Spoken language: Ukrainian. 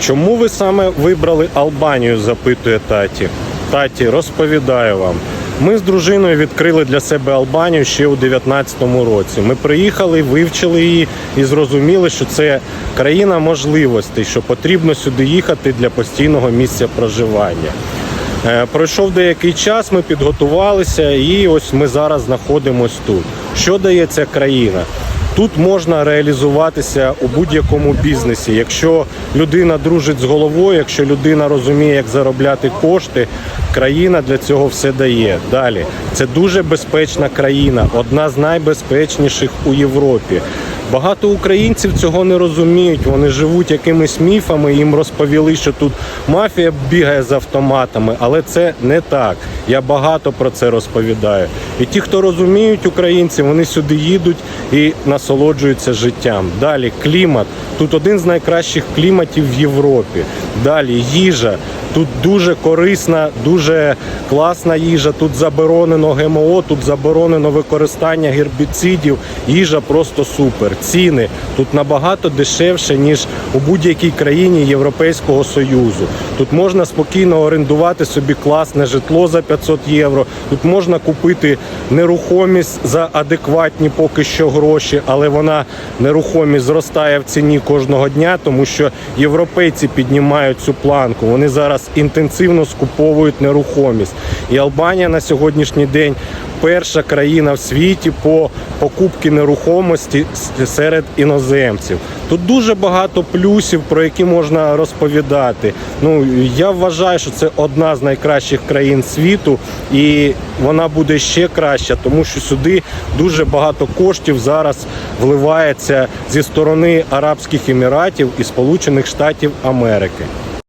Чому ви саме вибрали Албанію? запитує таті. Таті, розповідаю вам. Ми з дружиною відкрили для себе Албанію ще у 2019 році. Ми приїхали, вивчили її і зрозуміли, що це країна можливостей, що потрібно сюди їхати для постійного місця проживання. Е, Пройшов деякий час, ми підготувалися, і ось ми зараз знаходимось тут. Що дає ця країна? Тут можна реалізуватися у будь-якому бізнесі. Якщо людина дружить з головою, якщо людина розуміє, як заробляти кошти, країна для цього все дає. Далі це дуже безпечна країна, одна з найбезпечніших у Європі. Багато українців цього не розуміють. Вони живуть якимись міфами. Їм розповіли, що тут мафія бігає з автоматами, але це не так. Я багато про це розповідаю. І ті, хто розуміють українці, вони сюди їдуть і насолоджуються життям. Далі клімат. Тут один з найкращих кліматів в Європі. Далі їжа. Тут дуже корисна, дуже класна їжа. Тут заборонено ГМО, тут заборонено використання гербіцидів. Їжа просто супер. Ціни тут набагато дешевше, ніж у будь-якій країні Європейського Союзу. Тут можна спокійно орендувати собі класне житло за 500 євро. Тут можна купити нерухомість за адекватні поки що гроші, але вона нерухомість зростає в ціні кожного дня, тому що європейці піднімають цю планку. Вони зараз інтенсивно скуповують нерухомість. І Албанія на сьогоднішній день перша країна в світі по покупці нерухомості серед іноземців. Тут дуже багато плюсів, про які можна розповідати. Ну я вважаю, що це одна з найкращих країн світу, і вона буде ще краща, тому що сюди дуже багато коштів зараз вливається зі сторони Арабських Еміратів і Сполучених Штатів Америки.